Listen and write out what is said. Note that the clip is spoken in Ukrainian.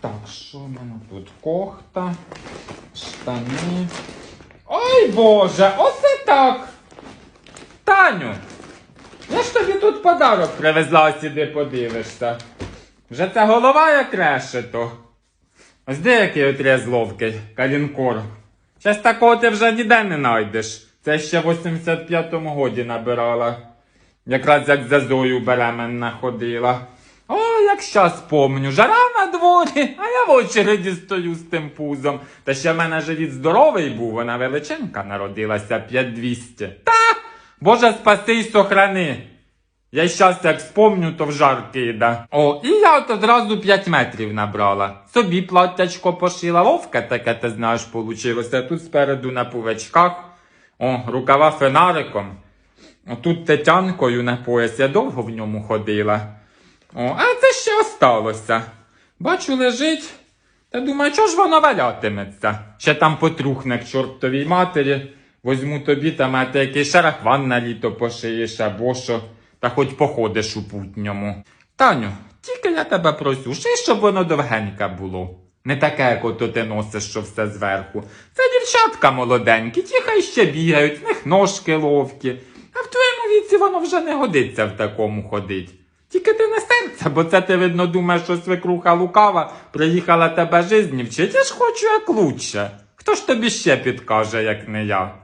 Так, що в мене тут? Кохта, штани. Ой Боже, оце так. Таню, я ж тобі тут подарок привезла, сюди подивишся. Вже це голова як решето. Ось деякий отріз ловкий, калінкор. Щас такого ти вже ніде не знайдеш. Це ще в 85-му годі набирала. Якраз як за Зою беременна ходила. О, як щас помню, жара на дворі, а я в очереді стою з тим пузом. Та ще в мене живіт здоровий був, вона величенька народилася 5200. Та! Боже спаси й сохрани. Я щас як спомню, то в жар кида. О, і я от одразу 5 метрів набрала. Собі платтячко пошила, ловке таке, ти знаєш, получилося. Тут спереду на пувачках. О, рукава фонариком. Отут тетянкою на пояс, я довго в ньому ходила. О, а це ще осталося. Бачу, лежить. Та думаю, чого ж воно валятиметься? Ще там потрухне к чортовій матері. Возьму тобі та мати який шарахван на літо пошиєш або що, та хоч походиш у путньому. Таню, тільки я тебе просю, ший, щоб воно довгеньке було. Не таке, як ото ти носиш, що все зверху. Це дівчатка молоденькі, ті хай ще бігають, в них ножки ловкі. А в твоєму віці воно вже не годиться в такому ходить. Тільки ти не серце, бо це ти, видно, думаєш, що свекруха лукава приїхала тебе жизні вчить. Я ж хочу як лучше. Хто ж тобі ще підкаже, як не я?